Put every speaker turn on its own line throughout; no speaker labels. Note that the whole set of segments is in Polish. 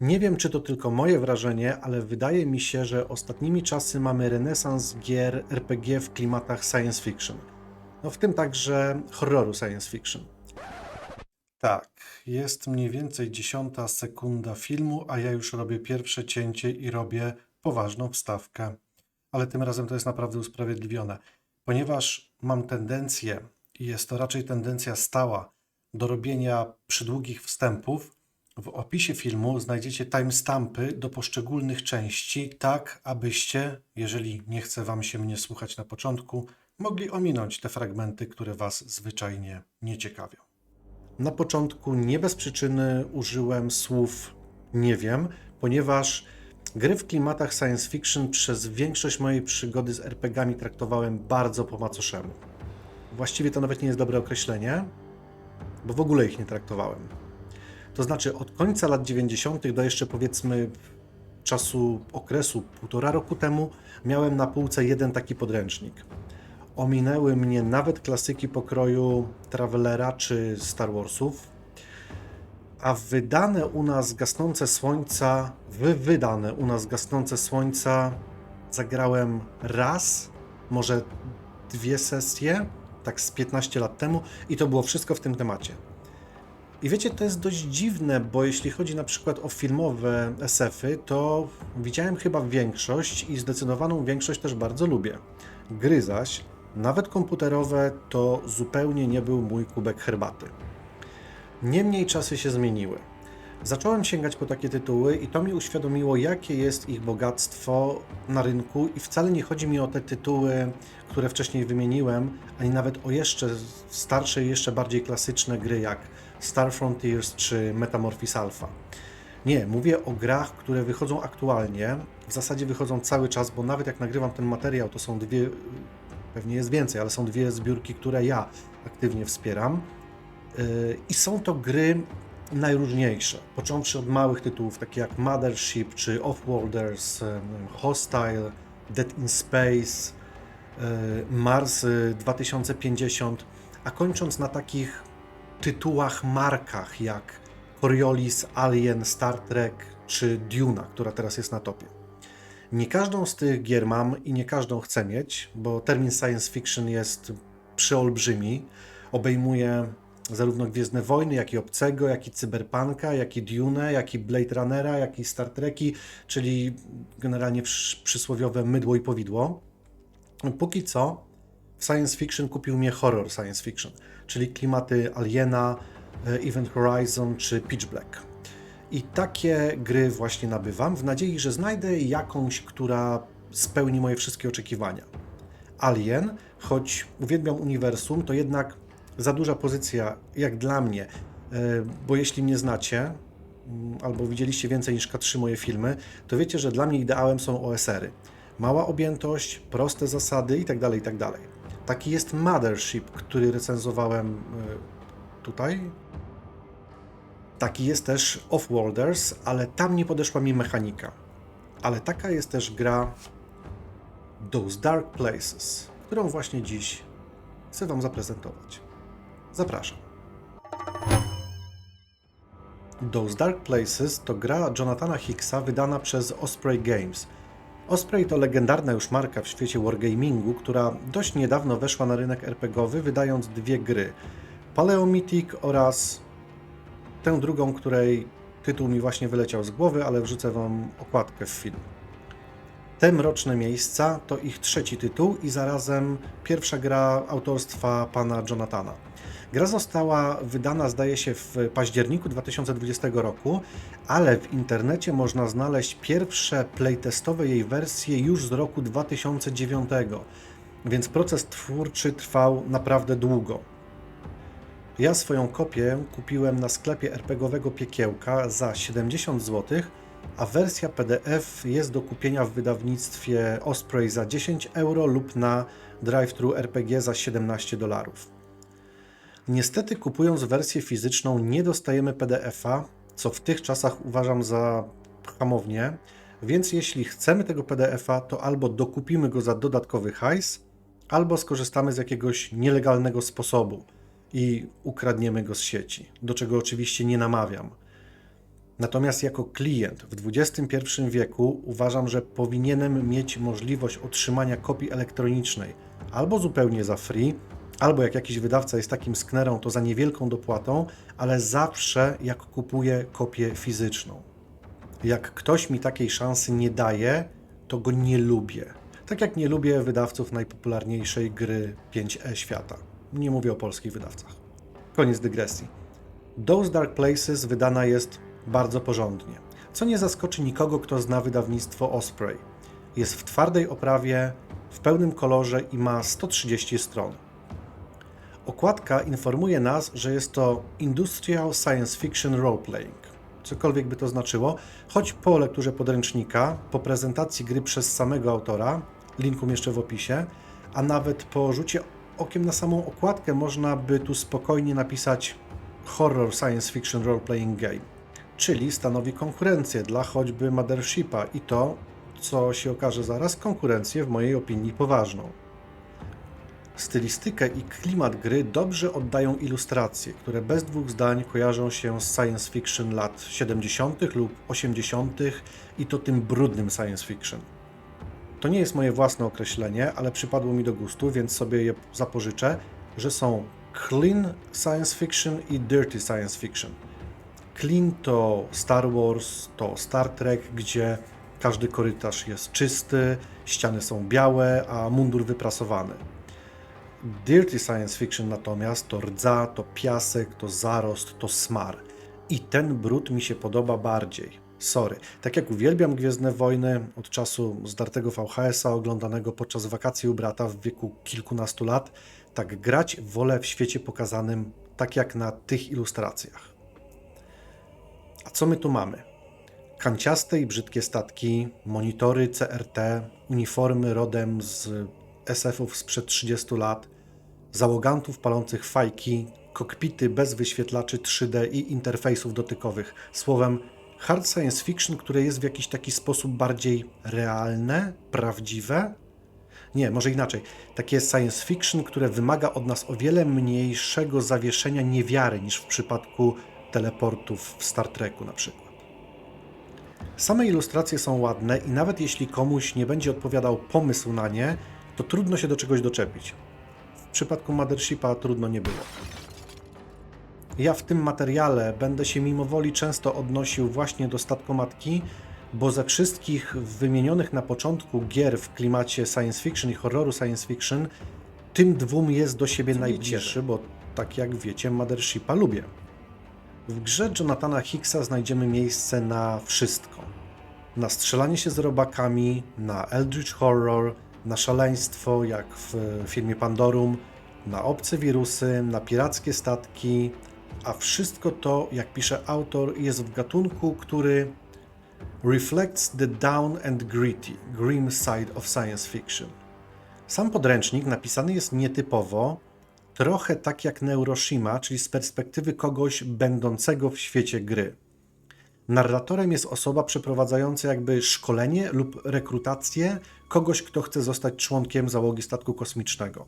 Nie wiem, czy to tylko moje wrażenie, ale wydaje mi się, że ostatnimi czasy mamy renesans gier RPG w klimatach science fiction. No w tym także horroru science fiction. Tak, jest mniej więcej dziesiąta sekunda filmu, a ja już robię pierwsze cięcie i robię poważną wstawkę. Ale tym razem to jest naprawdę usprawiedliwione, ponieważ mam tendencję, i jest to raczej tendencja stała, do robienia przydługich wstępów. W opisie filmu znajdziecie timestampy do poszczególnych części, tak abyście, jeżeli nie chce Wam się mnie słuchać na początku, mogli ominąć te fragmenty, które Was zwyczajnie nie ciekawią. Na początku nie bez przyczyny użyłem słów nie wiem, ponieważ gry w klimatach science fiction przez większość mojej przygody z RPGami traktowałem bardzo po macoszemu. Właściwie to nawet nie jest dobre określenie, bo w ogóle ich nie traktowałem. To znaczy od końca lat 90. do jeszcze powiedzmy czasu okresu półtora roku temu miałem na półce jeden taki podręcznik. Ominęły mnie nawet klasyki pokroju Travelera czy Star Warsów, a wydane u nas gasnące słońca, wy wydane u nas gasnące słońca zagrałem raz, może dwie sesje, tak z 15 lat temu i to było wszystko w tym temacie. I wiecie, to jest dość dziwne, bo jeśli chodzi na przykład o filmowe SF-y, to widziałem chyba większość i zdecydowaną większość też bardzo lubię. Gry zaś, nawet komputerowe, to zupełnie nie był mój kubek herbaty. Niemniej czasy się zmieniły. Zacząłem sięgać po takie tytuły i to mi uświadomiło, jakie jest ich bogactwo na rynku i wcale nie chodzi mi o te tytuły, które wcześniej wymieniłem, ani nawet o jeszcze starsze jeszcze bardziej klasyczne gry jak Star Frontiers czy Metamorphosis Alpha. Nie, mówię o grach, które wychodzą aktualnie, w zasadzie wychodzą cały czas, bo nawet jak nagrywam ten materiał, to są dwie, pewnie jest więcej, ale są dwie zbiórki, które ja aktywnie wspieram. Yy, I są to gry najróżniejsze, począwszy od małych tytułów, takich jak Mothership czy Offworlders, em, Hostile, Dead in Space, e, Mars e, 2050, a kończąc na takich tytułach, markach jak Coriolis, Alien, Star Trek czy Duna, która teraz jest na topie. Nie każdą z tych gier mam i nie każdą chcę mieć, bo termin science fiction jest przeolbrzymi. Obejmuje zarówno Gwiezdne Wojny, jak i Obcego, jak i Cyberpunka, jak i Dune, jak i Blade Runnera, jak i Star Treki, czyli generalnie przy- przysłowiowe mydło i powidło. Póki co w science fiction kupił mnie horror science fiction, czyli klimaty Aliena, e, Event Horizon czy Pitch Black. I takie gry właśnie nabywam w nadziei, że znajdę jakąś, która spełni moje wszystkie oczekiwania. Alien, choć uwielbiam uniwersum, to jednak za duża pozycja, jak dla mnie, e, bo jeśli mnie znacie, mm, albo widzieliście więcej niż K3 moje filmy, to wiecie, że dla mnie ideałem są OSR-y. Mała objętość, proste zasady itd., itd. Taki jest Mothership, który recenzowałem e, tutaj. Taki jest też Offworlders, ale tam nie podeszła mi mechanika. Ale taka jest też gra Those Dark Places, którą właśnie dziś chcę Wam zaprezentować. Zapraszam. Those Dark Places to gra Jonathana Hicksa wydana przez Osprey Games. Osprey to legendarna już marka w świecie wargamingu, która dość niedawno weszła na rynek RPGowy, wydając dwie gry: Paleomythic oraz tę drugą, której tytuł mi właśnie wyleciał z głowy, ale wrzucę Wam okładkę w film. Te mroczne miejsca to ich trzeci tytuł i zarazem pierwsza gra autorstwa pana Jonathana. Gra została wydana, zdaje się, w październiku 2020 roku, ale w internecie można znaleźć pierwsze playtestowe jej wersje już z roku 2009, więc proces twórczy trwał naprawdę długo. Ja swoją kopię kupiłem na sklepie RPGowego Piekiełka za 70 zł, a wersja PDF jest do kupienia w wydawnictwie Osprey za 10 euro lub na drive-thru RPG za 17 dolarów. Niestety kupując wersję fizyczną nie dostajemy PDF-a, co w tych czasach uważam za hamownie, więc jeśli chcemy tego PDF-a, to albo dokupimy go za dodatkowy hajs, albo skorzystamy z jakiegoś nielegalnego sposobu i ukradniemy go z sieci, do czego oczywiście nie namawiam. Natomiast jako klient w XXI wieku uważam, że powinienem mieć możliwość otrzymania kopii elektronicznej albo zupełnie za free, albo jak jakiś wydawca jest takim sknerą, to za niewielką dopłatą, ale zawsze jak kupuję kopię fizyczną. Jak ktoś mi takiej szansy nie daje, to go nie lubię. Tak jak nie lubię wydawców najpopularniejszej gry 5E świata. Nie mówię o polskich wydawcach. Koniec dygresji. Those Dark Places wydana jest bardzo porządnie, co nie zaskoczy nikogo, kto zna wydawnictwo Osprey. Jest w twardej oprawie, w pełnym kolorze i ma 130 stron. Okładka informuje nas, że jest to Industrial Science Fiction Roleplaying. Cokolwiek by to znaczyło, choć po lekturze podręcznika, po prezentacji gry przez samego autora, linku jeszcze w opisie, a nawet po rzucie okiem na samą okładkę można by tu spokojnie napisać Horror Science Fiction Role-Playing Game, czyli stanowi konkurencję dla choćby Mothershipa i to, co się okaże zaraz, konkurencję w mojej opinii poważną. Stylistykę i klimat gry dobrze oddają ilustracje, które bez dwóch zdań kojarzą się z science fiction lat 70. lub 80. i to tym brudnym science fiction. To nie jest moje własne określenie, ale przypadło mi do gustu, więc sobie je zapożyczę, że są clean science fiction i dirty science fiction. Clean to Star Wars, to Star Trek, gdzie każdy korytarz jest czysty, ściany są białe, a mundur wyprasowany. Dirty science fiction natomiast to rdza, to piasek, to zarost, to smar. I ten brud mi się podoba bardziej. Sorry. Tak jak uwielbiam Gwiezdne Wojny od czasu zdartego VHS-a oglądanego podczas wakacji u brata w wieku kilkunastu lat, tak grać wolę w świecie pokazanym tak jak na tych ilustracjach. A co my tu mamy? Kanciaste i brzydkie statki, monitory CRT, uniformy rodem z SF-ów sprzed 30 lat, załogantów palących fajki, kokpity bez wyświetlaczy 3D i interfejsów dotykowych. Słowem, hard science fiction, które jest w jakiś taki sposób bardziej realne, prawdziwe. Nie, może inaczej. Takie science fiction, które wymaga od nas o wiele mniejszego zawieszenia niewiary niż w przypadku teleportów w Star Treku na przykład. Same ilustracje są ładne i nawet jeśli komuś nie będzie odpowiadał pomysł na nie, to trudno się do czegoś doczepić. W przypadku Mothershipa trudno nie było. Ja w tym materiale będę się mimowoli często odnosił właśnie do statkomatki, bo ze wszystkich wymienionych na początku gier w klimacie science fiction i horroru science fiction, tym dwóm jest do siebie najbliższy, bo tak jak wiecie, Mothershipa lubię. W grze Jonathana Hicksa znajdziemy miejsce na wszystko. Na strzelanie się z robakami, na Eldritch Horror, na szaleństwo, jak w filmie Pandorum, na obce wirusy, na pirackie statki, a wszystko to, jak pisze autor, jest w gatunku, który reflects the down and gritty, grim side of science fiction. Sam podręcznik napisany jest nietypowo, trochę tak jak Neuroshima, czyli z perspektywy kogoś będącego w świecie gry. Narratorem jest osoba przeprowadzająca jakby szkolenie lub rekrutację kogoś, kto chce zostać członkiem załogi statku kosmicznego.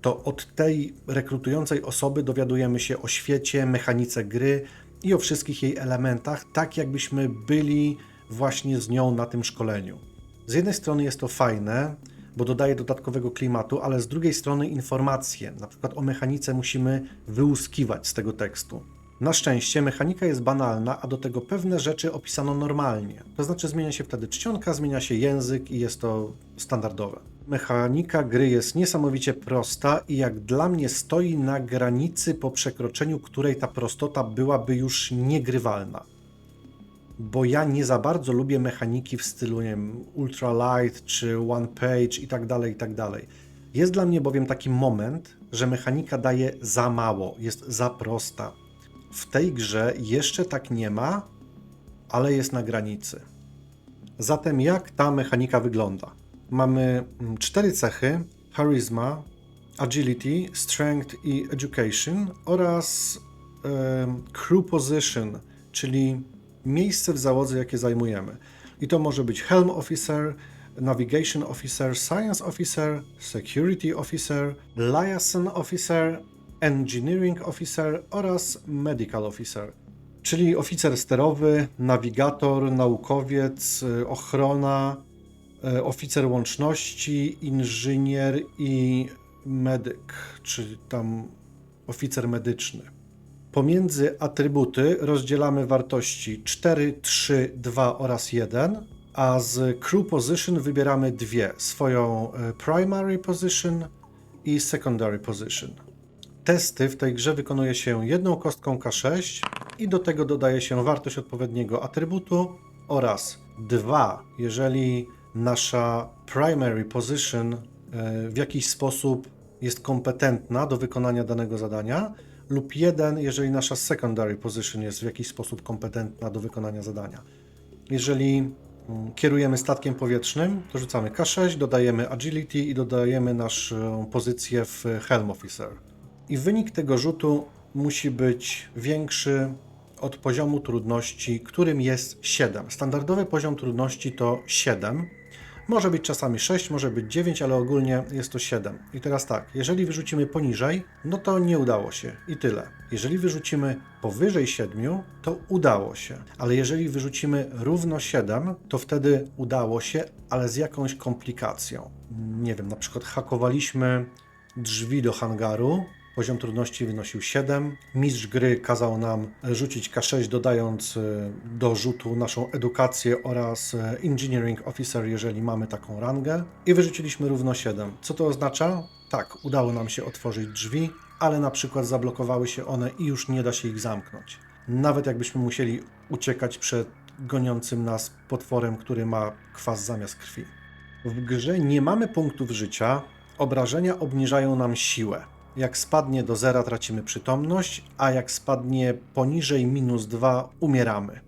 To od tej rekrutującej osoby dowiadujemy się o świecie, mechanice gry i o wszystkich jej elementach, tak jakbyśmy byli właśnie z nią na tym szkoleniu. Z jednej strony jest to fajne, bo dodaje dodatkowego klimatu, ale z drugiej strony informacje, na przykład o mechanice, musimy wyłuskiwać z tego tekstu. Na szczęście mechanika jest banalna, a do tego pewne rzeczy opisano normalnie. To znaczy zmienia się wtedy czcionka, zmienia się język i jest to standardowe. Mechanika gry jest niesamowicie prosta i jak dla mnie stoi na granicy, po przekroczeniu której ta prostota byłaby już niegrywalna. Bo ja nie za bardzo lubię mechaniki w stylu nie wiem, ultra light czy one page i tak dalej, i tak dalej. Jest dla mnie bowiem taki moment, że mechanika daje za mało, jest za prosta. W tej grze jeszcze tak nie ma, ale jest na granicy. Zatem jak ta mechanika wygląda? Mamy mm, cztery cechy: charisma, agility, strength i education oraz crew position, czyli miejsce w załodze, jakie zajmujemy. I to może być helm officer, navigation officer, science officer, security officer, liaison officer, engineering officer oraz medical officer. czyli oficer sterowy, nawigator, naukowiec, y, ochrona, y, oficer łączności, inżynier i medyk, czy tam oficer medyczny. Pomiędzy atrybuty rozdzielamy wartości 4, 3, 2 oraz 1, a z crew position wybieramy dwie: swoją e, primary position i secondary position. Testy w tej grze wykonuje się jedną kostką K6 i do tego dodaje się wartość odpowiedniego atrybutu oraz 2, jeżeli nasza primary position e, w jakiś sposób jest kompetentna do wykonania danego zadania, lub 1, jeżeli nasza secondary position jest w jakiś sposób kompetentna do wykonania zadania. Jeżeli mm, kierujemy statkiem powietrznym, to rzucamy K6, dodajemy agility i dodajemy naszą pozycję w Helm Officer. I wynik tego rzutu musi być większy od poziomu trudności, którym jest 7. Standardowy poziom trudności to 7. Może być czasami 6, może być 9, ale ogólnie jest to 7. I teraz tak, jeżeli wyrzucimy poniżej, no to nie udało się i tyle. Jeżeli wyrzucimy powyżej 7, to udało się. Ale jeżeli wyrzucimy równo 7, to wtedy udało się, ale z jakąś komplikacją. Nie wiem, na przykład hakowaliśmy drzwi do hangaru, Poziom trudności wynosił 7. Mistrz gry kazał nam rzucić K6, dodając y, do rzutu naszą edukację oraz y, Engineering Officer, jeżeli mamy taką rangę. I wyrzuciliśmy równo 7. Co to oznacza? Tak, udało nam się otworzyć drzwi, ale na przykład zablokowały się one i już nie da się ich zamknąć. Nawet jakbyśmy musieli uciekać przed goniącym nas potworem, który ma kwas zamiast krwi. W grze nie mamy punktów życia, obrażenia obniżają nam siłę. Jak spadnie do zera, tracimy przytomność, a jak spadnie poniżej minus 2, umieramy.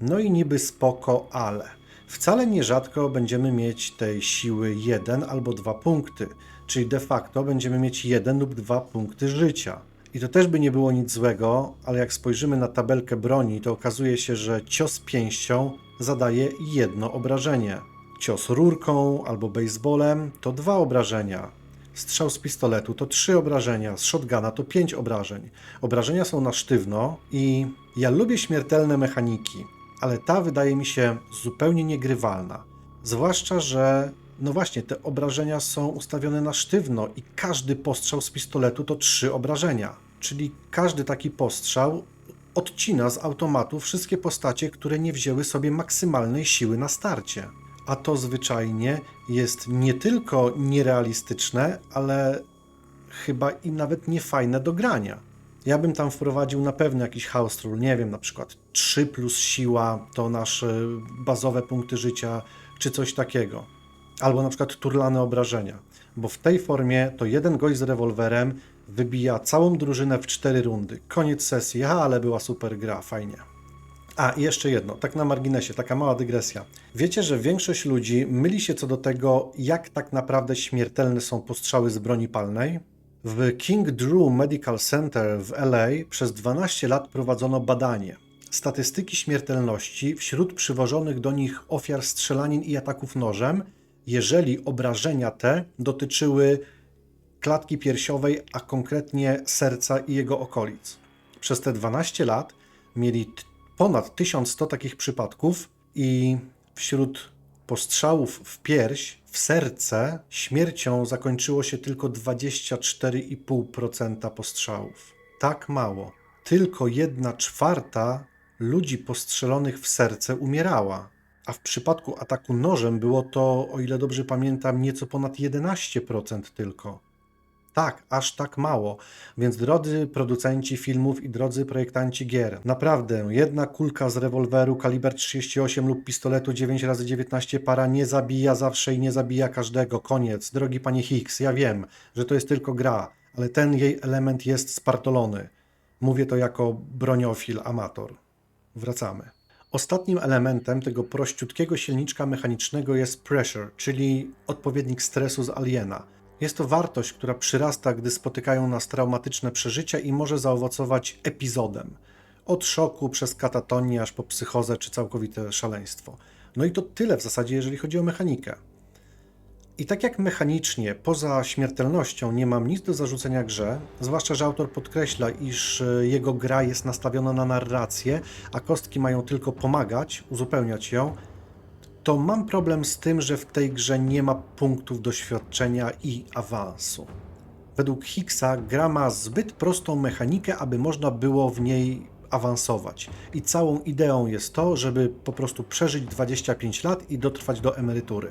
No i niby spoko, ale wcale nierzadko będziemy mieć tej siły 1 albo 2 punkty, czyli de facto będziemy mieć 1 lub 2 punkty życia. I to też by nie było nic złego, ale jak spojrzymy na tabelkę broni, to okazuje się, że cios pięścią zadaje jedno obrażenie. Cios rurką albo baseballem to dwa obrażenia Strzał z pistoletu to 3 obrażenia, z shotguna to 5 obrażeń. Obrażenia są na sztywno i ja lubię śmiertelne mechaniki, ale ta wydaje mi się zupełnie niegrywalna. Zwłaszcza, że no właśnie, te obrażenia są ustawione na sztywno i każdy postrzał z pistoletu to 3 obrażenia. Czyli każdy taki postrzał odcina z automatu wszystkie postacie, które nie wzięły sobie maksymalnej siły na starcie a to zwyczajnie jest nie tylko nierealistyczne, ale chyba i nawet niefajne do grania. Ja bym tam wprowadził na pewno jakiś house rule, nie wiem, na przykład 3 plus siła to nasze bazowe punkty życia, czy coś takiego. Albo na przykład turlane obrażenia, bo w tej formie to jeden gość z rewolwerem wybija całą drużynę w 4 rundy. Koniec sesji, a ale była super gra, fajnie. A, i jeszcze jedno, tak na marginesie, taka mała dygresja. Wiecie, że większość ludzi myli się co do tego, jak tak naprawdę śmiertelne są postrzały z broni palnej? W King Drew Medical Center w LA przez 12 lat prowadzono badanie. Statystyki śmiertelności wśród przywożonych do nich ofiar strzelanin i ataków nożem, jeżeli obrażenia te dotyczyły klatki piersiowej, a konkretnie serca i jego okolic. Przez te 12 lat mieli ponad 1100 takich przypadków i wśród postrzałów w pierś, w serce, śmiercią zakończyło się tylko 24,5% postrzałów. Tak mało. Tylko jedna czwarta ludzi postrzelonych w serce umierała. A w przypadku ataku nożem było to, o ile dobrze pamiętam, nieco ponad 11% tylko. Tak, aż tak mało. Więc drodzy producenci filmów i drodzy projektanci gier, naprawdę jedna kulka z rewolweru kaliber 38 lub pistoletu 9x19 para nie zabija zawsze i nie zabija każdego. Koniec. Drogi panie Hicks, ja wiem, że to jest tylko gra, ale ten jej element jest spartolony. Mówię to jako broniofil, amator. Wracamy. Ostatnim elementem tego prościutkiego silniczka mechanicznego jest pressure, czyli odpowiednik stresu z aliena. Jest to wartość, która przyrasta, gdy spotykają nas traumatyczne przeżycia i może zaowocować epizodem. Od szoku przez katatonię aż po psychozę czy całkowite szaleństwo. No i to tyle w zasadzie, jeżeli chodzi o mechanikę. I tak jak mechanicznie, poza śmiertelnością nie mam nic do zarzucenia grze, zwłaszcza, że autor podkreśla, iż e, jego gra jest nastawiona na narrację, a kostki mają tylko pomagać, uzupełniać ją, to mam problem z tym, że w tej grze nie ma punktów doświadczenia i awansu. Według Hicksa gra ma zbyt prostą mechanikę, aby można było w niej awansować. I całą ideą jest to, żeby po prostu przeżyć 25 lat i dotrwać do emerytury.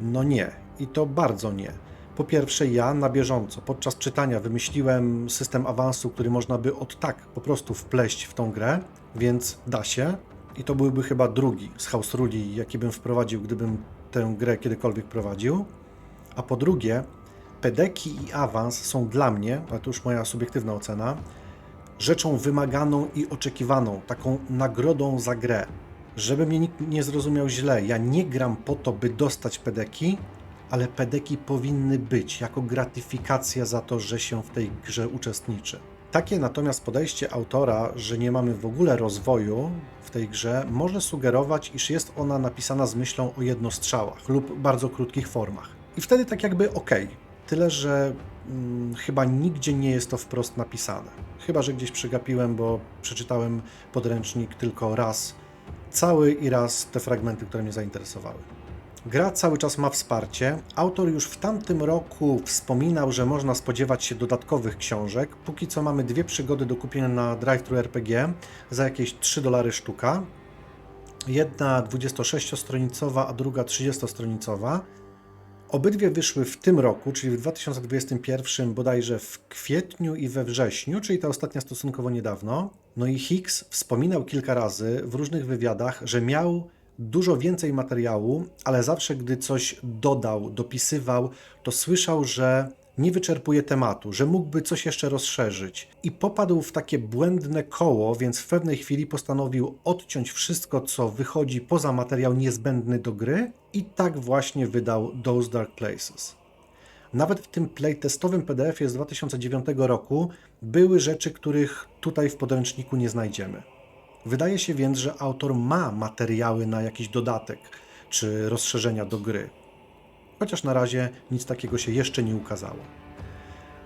No nie, i to bardzo nie. Po pierwsze, ja na bieżąco podczas czytania wymyśliłem system awansu, który można by od tak po prostu wpleść w tą grę, więc da się. I to byłby chyba drugi z House jaki bym wprowadził, gdybym tę grę kiedykolwiek prowadził. A po drugie, pedeki i awans są dla mnie, ale to już moja subiektywna ocena, rzeczą wymaganą i oczekiwaną, taką nagrodą za grę. Żeby mnie nikt nie zrozumiał źle, ja nie gram po to, by dostać pedeki, ale pedeki powinny być jako gratyfikacja za to, że się w tej grze uczestniczy. Takie natomiast podejście autora, że nie mamy w ogóle rozwoju w tej grze, może sugerować, iż jest ona napisana z myślą o jednostrzałach lub bardzo krótkich formach. I wtedy tak jakby ok. Tyle, że mm, chyba nigdzie nie jest to wprost napisane. Chyba, że gdzieś przegapiłem, bo przeczytałem podręcznik tylko raz, cały i raz te fragmenty, które mnie zainteresowały. Gra cały czas ma wsparcie. Autor już w tamtym roku wspominał, że można spodziewać się dodatkowych książek. Póki co mamy dwie przygody do kupienia na DriveThru RPG za jakieś 3 dolary sztuka. Jedna 26-stronicowa, a druga 30-stronicowa. Obydwie wyszły w tym roku, czyli w 2021, bodajże w kwietniu i we wrześniu, czyli ta ostatnia stosunkowo niedawno. No i Hicks wspominał kilka razy w różnych wywiadach, że miał dużo więcej materiału, ale zawsze gdy coś dodał, dopisywał, to słyszał, że nie wyczerpuje tematu, że mógłby coś jeszcze rozszerzyć. I popadł w takie błędne koło, więc w pewnej chwili postanowił odciąć wszystko, co wychodzi poza materiał niezbędny do gry, i tak właśnie wydał Those Dark Places. Nawet w tym playtestowym PDF-ie z 2009 roku były rzeczy, których tutaj w podręczniku nie znajdziemy. Wydaje się więc, że autor ma materiały na jakiś dodatek czy rozszerzenia do gry. Chociaż na razie nic takiego się jeszcze nie ukazało.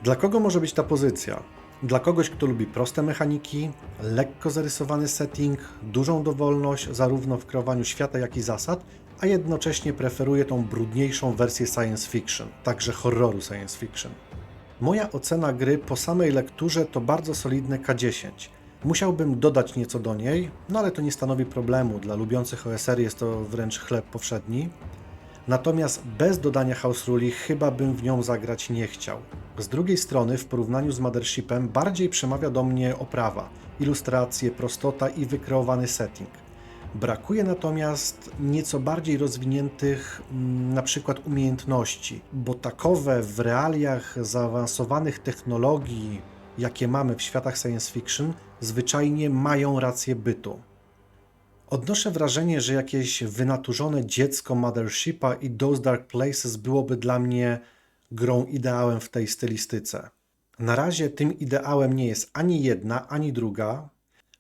Dla kogo może być ta pozycja? Dla kogoś, kto lubi proste mechaniki, lekko zarysowany setting, dużą dowolność zarówno w kreowaniu świata, jak i zasad, a jednocześnie preferuje tą brudniejszą wersję science fiction, także horroru science fiction. Moja ocena gry po samej lekturze to bardzo solidne K10. Musiałbym dodać nieco do niej, no ale to nie stanowi problemu. Dla lubiących OSR jest to wręcz chleb powszedni. Natomiast bez dodania House Ruli chyba bym w nią zagrać nie chciał. Z drugiej strony, w porównaniu z Mothershipem, bardziej przemawia do mnie oprawa, ilustracje, prostota i wykreowany setting. Brakuje natomiast nieco bardziej rozwiniętych mm, na przykład umiejętności, bo takowe w realiach zaawansowanych technologii, jakie mamy w światach science fiction, zwyczajnie mają rację bytu. Odnoszę wrażenie, że jakieś wynaturzone dziecko Mothershipa i Those Dark Places byłoby dla mnie grą ideałem w tej stylistyce. Na razie tym ideałem nie jest ani jedna, ani druga.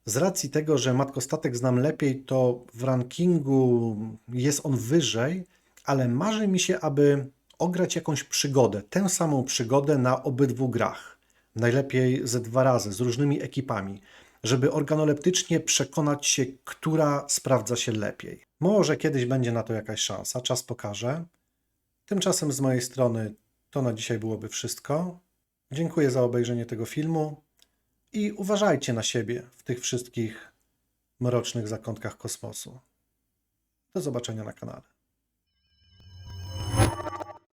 Z racji tego, że Matkostatek znam lepiej, to w rankingu jest on wyżej, ale marzy mi się, aby ograć jakąś przygodę, tę samą przygodę na obydwu grach. Najlepiej ze dwa razy, z różnymi ekipami żeby organoleptycznie przekonać się, która sprawdza się lepiej. Może kiedyś będzie na to jakaś szansa, czas pokaże. Tymczasem z mojej strony to na dzisiaj byłoby wszystko. Dziękuję za obejrzenie tego filmu i uważajcie na siebie w tych wszystkich mrocznych zakątkach kosmosu. Do zobaczenia na kanale.